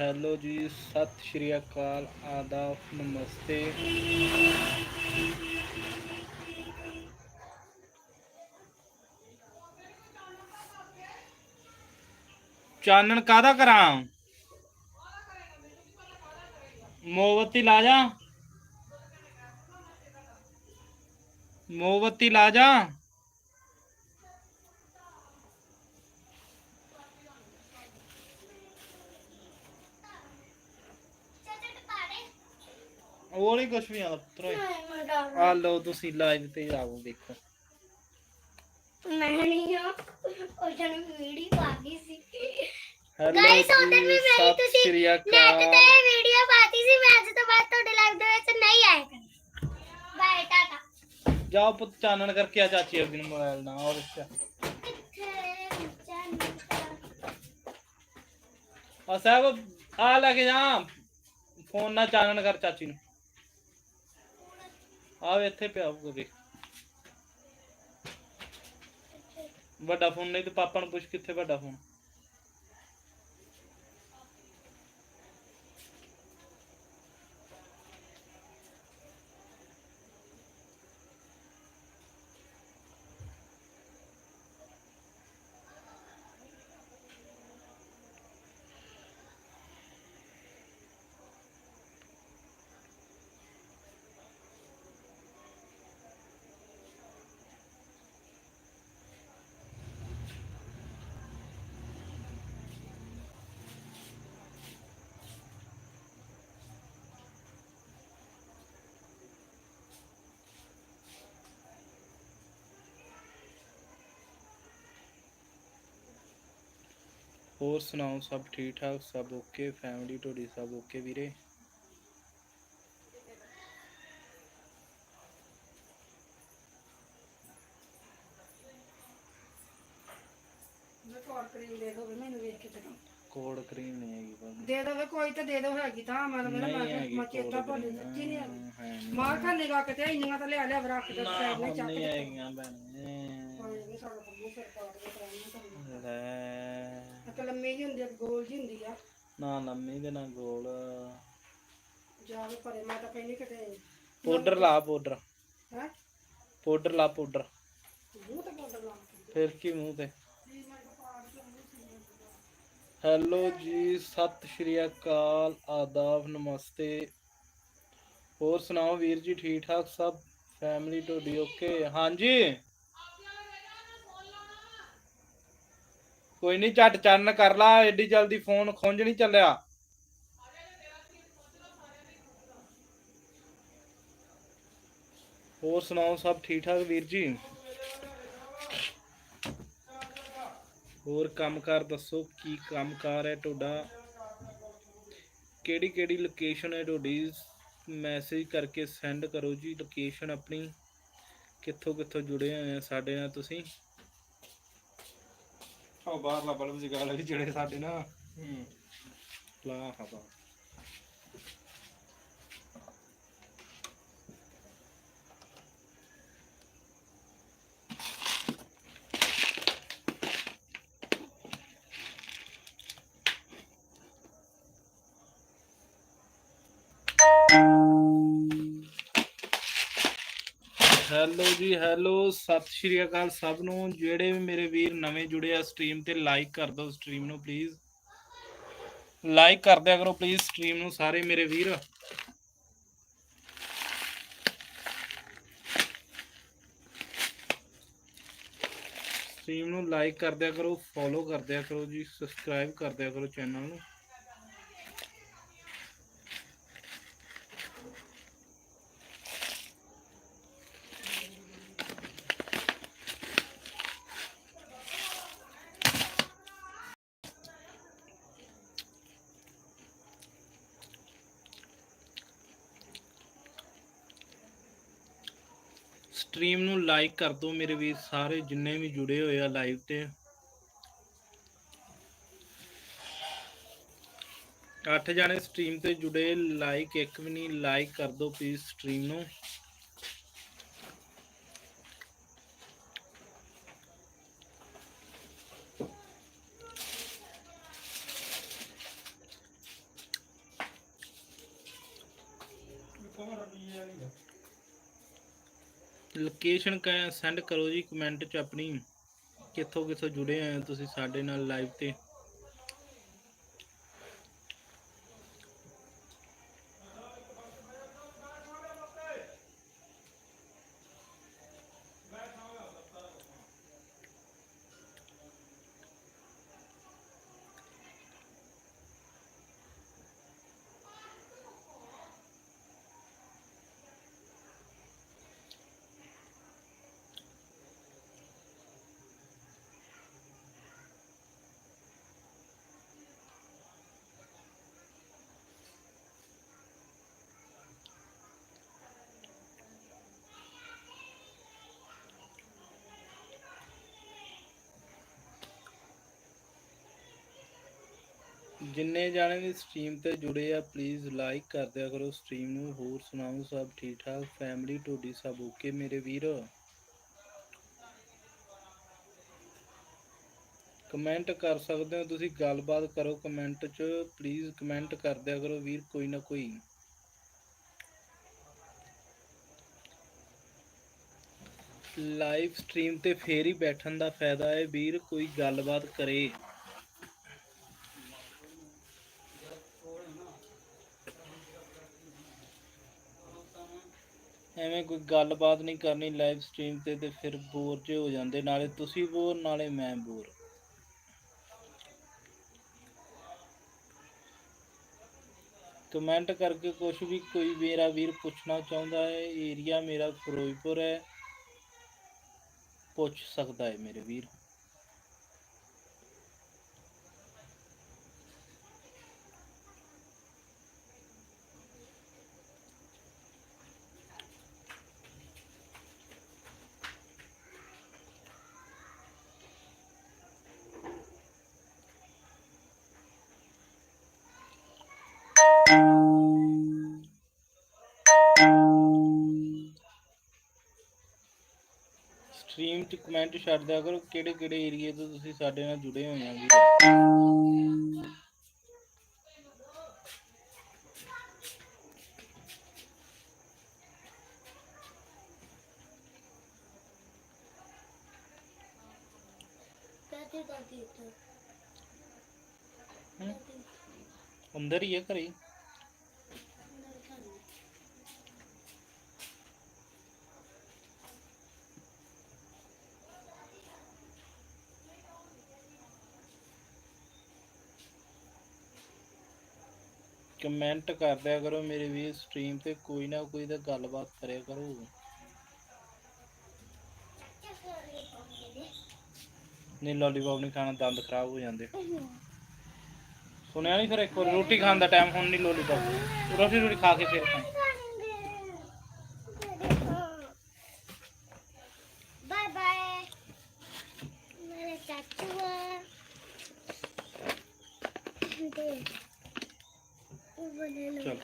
Hello ਜੀ, ਸਤਿ ਸ਼੍ਰੀ ਅਕਾਲ, ਆਦਾਬ, ਨਮਸਤੇ। ਚਾਨਣ ਕਾਦਾ ਕਰਾਂ? ਮੋਮਬੱਤੀ ਲਾ ਜਾ। ਮੋਮਬੱਤੀ ਲਾ ਜਾ। ਨਹੀਂ ਕੁਛ ਵੀ ਆਦਾ ਪੁੱਤਰ ਆ ਲਓ ਤੁਸੀਂ ਲਾਈਵ ਤੇ ਆਓ ਦੇਖੋ। ਨਹੀਂ ਉਹ ਜਨ ਵੀਡੀਓ ਪਾਤੀ ਸੀ। ਹੈਲੋ Guys, ਉਧਰ ਵੀ ਮੇਰੀ ਸਤਿ ਤੁਸੀਂ ਸ਼੍ਰੀ ਨੈਟ ਅਕਾਲ। ਤੇ ਵੀਡੀਓ ਪਾਤੀ ਸੀ ਮੈਂ ਅੱਜ ਤੋਂ ਬਾਅਦ ਤੁਹਾਡੇ ਲਾਈਵ ਦੇ ਵਿੱਚ ਨਹੀਂ ਆਇਆ ਕਰਾਂਗੀ ਬਾਏ ਟਾਟਾ ਜਾਓ ਪੁੱਤ ਚਾਨਣ ਕਰਕੇ ਆ ਚਾਚੀ ਅਰਗੀ ਨੂੰ ਮੋਬਾਈਲ ਨਾ ਔਰ ਅੱਛਾ ਕਿੱਥੇ ਚੰਨ ਆ ਸਾਹਿਬ ਆ ਲੈ ਕੇ ਜਾ। ਫੋਨ ਨਾਲ ਚਾਨਣ ਕਰ ਚਾਚੀ ਨੂੰ। ਆਹ ਇੱਥੇ ਪਿਆ ਹੋਊਗਾ ਦੇਖ ਵੱਡਾ ਫੋਨ ਨਹੀਂ ਤੇ ਪਾਪਾ ਨੂੰ ਪੁੱਛ ਕਿੱਥੇ ਵੱਡਾ ਫੋਨ ਹੋਰ ਸੁਣਾਓ ਸਭ ਠੀਕ ਠਾਕ ਸਭ ਓਕੇ ਫੈਮਿਲੀ ਤੁਹਾਡੀ ਸਭ ਓਕੇ ਵੀਰੇ? ਕੋਡ ਕਰੀਮ ਦੇ ਦੋ ਮੈਨੂੰ ਵੇਖ ਕੇ ਚਲੋ ਕੋਡ ਕਰੀਮ ਨਹੀਂ ਹੈਗੀ ਪਰ ਦੇ ਦੋ ਕੋਈ ਤਾਂ ਦੇ ਦੋ ਹੈਗੀ ਤਾਂ ਮਤਲਬ ਨਾ ਨਹੀਂ ਮੈਂ ਚੇਤਾ ਭੁੱਲ। ਸੱਚੀ ਨਹੀਂ ਹੈਗੀ। ਮਾਰ ਖਾ ਨਿਗਾ ਕਿਤੇ ਇੰਨੀਆਂ ਤਾਂ ਲਿਆ ਲਿਆ ਰੱਖ ਦੇ ਨਾ ਸਾਈਡ ਵਿੱਚ ਚੱਕ ਨਹੀਂ ਹੈਗੀਆਂ ਭੈਣੇ। ਲੈ। ਤਾਂ ਲੰਮੀ ਜੀ ਹੁੰਦੀ ਆ ਗੋਲ ਜੀ ਹੁੰਦੀ ਆ। ਨਾ ਲੰਮੀ ਦੇ ਨਾ ਗੋਲ। ਜਾ ਕੇ ਪਰੇ ਮੈਂ ਤਾਂ ਕਹਿੰਦੀ ਕਿਤੇ ਪਾਊਡਰ ਲਾ ਪਾਊਡਰ। ਹੈ? ਪਾਊਡਰ ਲਾ ਪਾਊਡਰ। ਮੂੰਹ ਤੇ ਲਾ ਫਿਰ ਕੀ ਮੂੰਹ ਤੇ? ਹੈਲੋ ਜੀ ਸਤਿ ਸ਼੍ਰੀ ਅਕਾਲ ਆਦਾਬ ਨਮਸਤੇ। ਹੋਰ ਸੁਣਾਓ ਵੀਰ ਜੀ ਠੀਕ ਠਾਕ ਸਭ? ਫੈਮਿਲੀ ਤੁਹਾਡੀ ਓਕੇ ਹਾਂਜੀ। ਕੋਈ ਨਹੀਂ ਝਟ ਚੰਨ ਕਰ ਲਾ ਐਡੀ ਜਲਦੀ ਫੋਨ ਖੁੰਝ ਨਹੀਂ ਚੱਲਿਆ। ਹੋਰ ਸੁਣਾਓ, ਸਭ ਠੀਕ ਠਾਕ ਵੀਰ ਜੀ? ਹੋਰ ਕੰਮਕਾਰ ਦੱਸੋ, ਕੀ ਕੰਮਕਾਰ ਹੈ ਤੁਹਾਡਾ? ਕਿਹੜੀ ਕਿਹੜੀ ਲੋਕੇਸ਼ਨ ਹੈ ਤੁਹਾਡੀ? ਮੈਸੇਜ ਕਰਕੇ ਸੈਂਡ ਕਰੋ ਜੀ ਲੋਕੇਸ਼ਨ ਆਪਣੀ। ਕਿੱਥੋਂ ਕਿੱਥੋਂ ਜੁੜੇ ਹੋਏ ਆ ਸਾਡੇ ਨਾਲ ਤੁਸੀਂ? ਉਹ ਬਾਹਰਲਾ ਬਲਬ ਦੀ ਗੱਲ ਹੈ ਜਿਹੜੇ ਸਾਡੇ ਨਾਲ ਹੂੰ। ਲਾ ਹਵਾ ਹੈਲੋ ਜੀ, ਹੈਲੋ, ਸਤਿ ਸ਼੍ਰੀ ਅਕਾਲ ਸਭ ਨੂੰ। ਜਿਹੜੇ ਵੀ ਮੇਰੇ ਵੀਰ ਨਵੇਂ ਜੁੜੇ ਆ ਸਟ੍ਰੀਮ ਤੇ ਲਾਈਕ ਕਰ ਦਿਓ ਸਟ੍ਰੀਮ ਨੂੰ ਪਲੀਜ਼ ਲਾਈਕ ਕਰ ਦਿਆ ਕਰੋ ਪਲੀਜ਼ ਸਟ੍ਰੀਮ ਨੂੰ ਸਾਰੇ ਮੇਰੇ ਵੀਰ। ਸਟ੍ਰੀਮ ਨੂੰ ਲਾਈਕ ਕਰ ਦਿਆ ਕਰੋ ਫੋਲੋ ਕਰ ਦਿਆ ਕਰੋ ਜੀ ਸਬਸਕ੍ਰਾਈਬ ਕਰ ਦਿਆ ਕਰੋ ਚੈਨਲ ਨੂੰ। ਸਟ੍ਰੀਮ ਨੂੰ ਲਾਈਕ ਕਰ ਦਿਓ ਮੇਰੇ ਵੀਰ ਸਾਰੇ ਜਿੰਨੇ ਵੀ ਜੁੜੇ ਹੋਏ ਆ ਲਾਈਵ ਤੇ। ਅੱਠ ਜਾਣੇ ਸਟ੍ਰੀਮ ਤੇ ਜੁੜੇ ਲਾਈਕ ਇੱਕ ਵੀ ਨਹੀਂ ਲਾਈਕ ਕਰ ਦਿਓ ਪਲੀਜ਼ ਸਟ੍ਰੀਮ ਨੂੰ। ਕਮਰ ਵੀ ਆ ਨਹੀਂ ਲੋਕੇਸ਼ਨ ਕੈ ਸੈਂਡ ਕਰੋ ਜੀ ਕਮੈਂਟ 'ਚ ਆਪਣੀ ਕਿੱਥੋਂ ਕਿੱਥੋਂ ਜੁੜੇ ਹੋਏ ਤੁਸੀਂ ਸਾਡੇ ਨਾਲ ਲਾਈਵ ਤੇ। ਜਿੰਨੇ ਜਾਣੇ ਵੀ ਸਟ੍ਰੀਮ ਤੇ ਜੁੜੇ ਆ ਪਲੀਜ਼ ਲਾਈਕ ਕਰ ਦਿਆ ਕਰੋ ਸਟ੍ਰੀਮ ਨੂੰ। ਹੋਰ ਸੁਣਾਓ ਸਭ ਠੀਕ ਠਾਕ? ਫੈਮਿਲੀ ਤੁਹਾਡੀ ਸਭ ਓਕੇ ਮੇਰੇ ਵੀਰ? ਕਮੈਂਟ ਕਰ ਸਕਦੇ ਹੋ ਤੁਸੀਂ, ਗੱਲਬਾਤ ਕਰੋ ਕਮੈਂਟ 'ਚ। ਪਲੀਜ਼ ਕਮੈਂਟ ਕਰ ਦਿਆ ਕਰੋ ਵੀਰ, ਕੋਈ ਨਾ ਕੋਈ। ਲਾਈਵ ਸਟ੍ਰੀਮ ਤੇ ਫੇਰ ਹੀ ਬੈਠਣ ਦਾ ਫਾਇਦਾ ਹੈ ਵੀਰ, ਕੋਈ ਗੱਲਬਾਤ ਕਰੇ। ਕੋਈ ਗੱਲਬਾਤ ਨਹੀਂ ਕਰਨੀ ਲਾਈਵ ਸਟ੍ਰੀਮ ਤੇ ਤੇ ਫਿਰ ਬੋਰ ਜੇ ਹੋ ਜਾਂਦੇ, ਨਾਲੇ ਤੁਸੀਂ ਬੋਰ, ਨਾਲੇ ਮੈਂ ਬੋਰ। ਕਮੈਂਟ ਕਰਕੇ ਕੁਝ ਵੀ ਕੋਈ ਮੇਰਾ ਵੀਰ ਪੁੱਛਣਾ ਚਾਹੁੰਦਾ ਹੈ ਏਰੀਆ ਮੇਰਾ ਫਿਰੋਜ਼ਪੁਰ ਹੈ, ਪੁੱਛ ਸਕਦਾ ਹੈ ਮੇਰੇ ਵੀਰ। ਸਟ੍ਰੀਮ 'ਚ ਕਮੈਂਟ ਛੱਡ ਦਿਆ ਕਰੋ ਕਿਹੜੇ ਕਿਹੜੇ ਏਰੀਏ ਤੋਂ ਤੁਸੀਂ ਸਾਡੇ ਨਾਲ ਜੁੜੇ ਹੋਏ ਆ ਵੀਰ? ਅੰਦਰ ਹੀ ਹੈ ਘਰੇ। ਕਮੈਂਟ ਕਰ ਦਿਆ ਕਰੋ, ਮੇਰੇ ਵੀਰ ਸਟ੍ਰੀਮ ਤੇ ਕੋਈ ਨਾ ਕੋਈ ਤਾਂ ਗੱਲਬਾਤ ਕਰਿਆ ਕਰੋ। ਨਹੀਂ ਲੋਲੀਪੌਪ ਨਹੀਂ ਖਾਣਾ, ਦੰਦ ਖਰਾਬ ਹੋ ਜਾਂਦੇ। ਸੁਣਿਆ ਨਹੀਂ ਫਿਰ ਇੱਕ ਵਾਰ, ਰੋਟੀ ਖਾਣ ਦਾ ਟਾਈਮ ਹੁਣ ਨਹੀਂ ਲੋਲੀਪੌਪ ਰੋਟੀ ਰੋਟੀ ਖਾ ਕੇ ਫਿਰ ਖਾਂ ਬਾਏ ਬਾਏ ਮੇਰੇ ਚਾਚੂ ਆ। ਦੇ ਉਹ ਬਣੇ ਲੋ ਚਲ।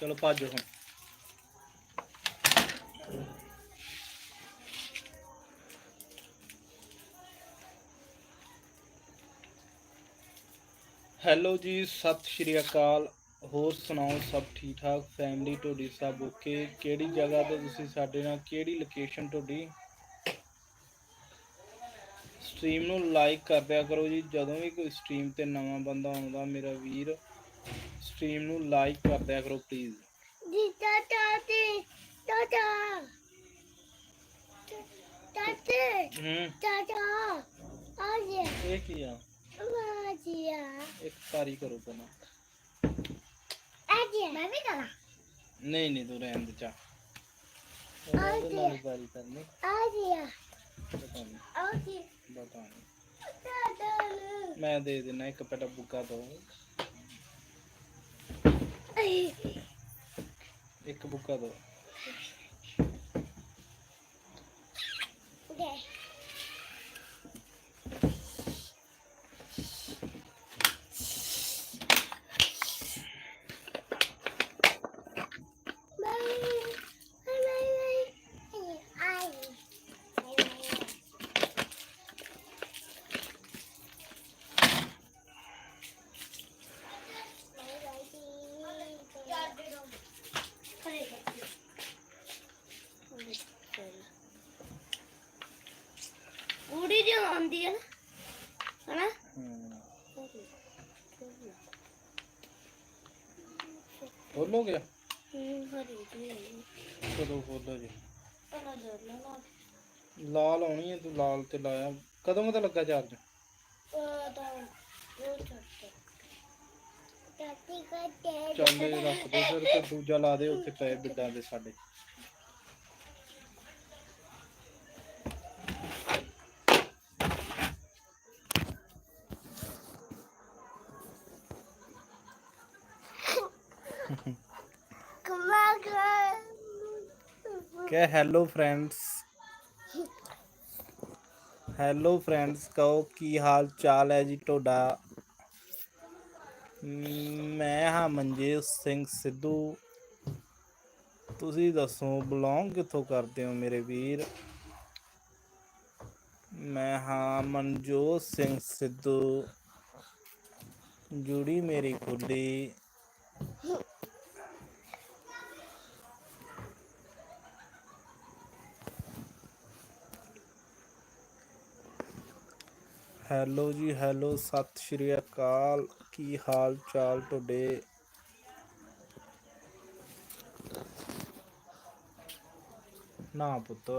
ਚਲੋ ਭਾਜੋ ਹੁਣ। ਹੈਲੋ ਜੀ, ਸਤਿ ਸ਼੍ਰੀ ਅਕਾਲ। ਹੋਰ ਸੁਣਾਓ, ਸਭ ਠੀਕ ਠਾਕ ਫੈਮਿਲੀ ਤੁਹਾਡੀ ਸਭ ਓਕੇ ਕਿਹੜੀ ਜਗ੍ਹਾ ਤੇ ਤੁਸੀਂ ਸਾਡੇ ਨਾਲ, ਕਿਹੜੀ ਲੋਕੇਸ਼ਨ ਤੁਹਾਡੀ ਸਟ੍ਰੀਮ ਨੂੰ ਲਾਈਕ ਕਰ ਦਿਆ ਕਰੋ ਜੀ। ਜਦੋਂ ਵੀ ਕੋਈ ਸਟ੍ਰੀਮ ਤੇ ਨਵਾਂ ਬੰਦਾ ਆਉਂਦਾ ਮੇਰਾ ਵੀਰ ਸਟ੍ਰੀਮ ਨੂੰ ਲਾਈਕ ਕਰ ਦਿਆ ਕਰੋ ਪਲੀਜ਼ ਜੀ ਚਾਚਾ ਤੇ ਚਾਚਾ। ਚਾਚੇ ਹੂੰ। ਆ ਗਿਆ ਇਹ ਕੀ ਆ? ਆ ਗਿਆ ਇੱਕ ਤਾਰੀ ਕਰੋ ਪਹਿਲਾਂ। ਆ ਗਿਆ ਮੈਂ ਵੀ ਕਰਾਂ ਨਹੀਂ ਨਹੀਂ ਤੂੰ ਰਹਿਣ ਦੇ ਚਾ ਆ ਤਾਰੀ ਕਰਨੀ। ਆ ਨਹੀਂ। ਆ ਗਿਆ ਪਤਾ ਨਹੀਂ ਮੈਂ ਦੇ ਦੇਣਾ ਇੱਕ ਪਟਾ ਬੁੱਕਾ ਦੋ। ਇੱਕ ਬੁੱਕਾ ਦੋ। ਦੇ ਖੋਲੋ ਗਿਆ ਹੂੰ ਹਰੀ ਜੀ। ਕਦੋਂ ਖੋਲੋ ਜੀ? ਜਰ ਲਾਲ ਆਉਣੀ ਹੈ ਤੂੰ ਲਾਲ ਤੇ ਲਾਇਆ। ਕਦੋਂ ਦਾ ਲੱਗਾ ਚਾਰਜ? ਉਹ ਛੱਡ ਟਾਟੀ ਕੋ ਤੇ ਚੱਲ ਇਹ ਰੱਖ ਦੇ ਫਿਰ ਤੇ ਦੂਜਾ ਲਾ ਦੇ ਉੱਥੇ ਪਏ ਬਿੱਡਾਂ ਦੇ ਸਾਡੇ। ਕਮਾ ਕਰ ਕਿ ਹੈਲੋ ਫਰੈਂਡਸ ਹੈਲੋ ਫਰੈਂਡਸ ਕਹੋ ਕੀ ਹਾਲ ਚਾਲ ਹੈ ਜੀ ਤੁਹਾਡਾ? ਮੈਂ ਹਾਂ ਮਨਜੀਤ ਸਿੰਘ ਸਿੱਧੂ। ਤੁਸੀਂ ਦੱਸੋ ਬਿਲੋਂਗ ਕਿੱਥੋਂ ਕਰਦੇ ਹੋ ਮੇਰੇ ਵੀਰ? ਮੈਂ ਹਾਂ ਮਨਜੋਤ ਸਿੰਘ ਸਿੱਧੂ। ਜੁੜੀ ਮੇਰੀ ਕੁੜੀ ਹੈਲੋ ਜੀ ਹੈਲੋ ਸਤਿ ਸ਼੍ਰੀ ਅਕਾਲ। ਕੀ ਹਾਲ ਚਾਲ ਤੁਹਾਡੇ? ਨਾ ਪੁੱਤ।